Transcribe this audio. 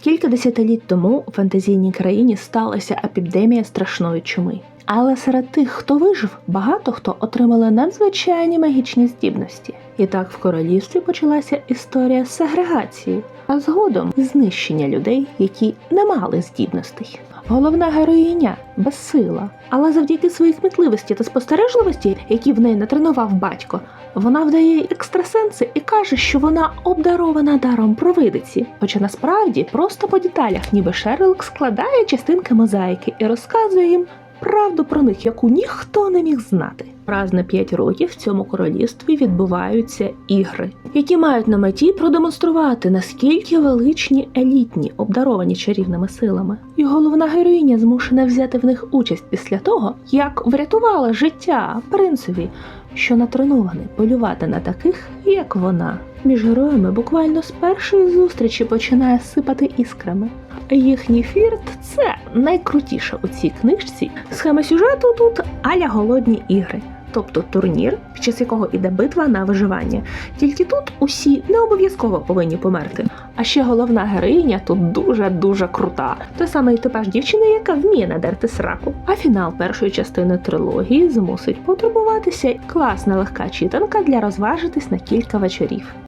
Кілька десятиліть тому у фантазійній країні сталася епідемія страшної чуми. Але серед тих, хто вижив, багато хто отримали надзвичайні магічні здібності. І так в королівстві почалася історія сегрегації, а згодом знищення людей, які не мали здібностей. Головна героїня безсила, але завдяки своїй кмітливості та спостережливості, які в неї натренував батько, вона вдає екстрасенси і каже, що вона обдарована даром провидиці. Хоча насправді просто по деталях, ніби Шерлок складає частинки мозаїки і розказує їм правду про них, яку ніхто не міг знати. Раз на п'ять років в цьому королівстві відбуваються ігри, які мають на меті продемонструвати, наскільки величні елітні, обдаровані чарівними силами. І головна героїня змушена взяти в них участь після того, як врятувала життя принцеві, що натренований полювати на таких, як вона. Між героями буквально з першої зустрічі починає сипати іскрами. Їхній фірт це найкрутіше у цій книжці. Схема сюжету тут аля голодні ігри. Тобто турнір, під час якого іде битва на виживання. Тільки тут усі не обов'язково повинні померти. А ще головна героїня тут дуже дуже крута. Той самий типаж дівчини, яка вміє надерти сраку. А фінал першої частини трилогії змусить потурбуватися класна легка читанка для розважитись на кілька вечорів.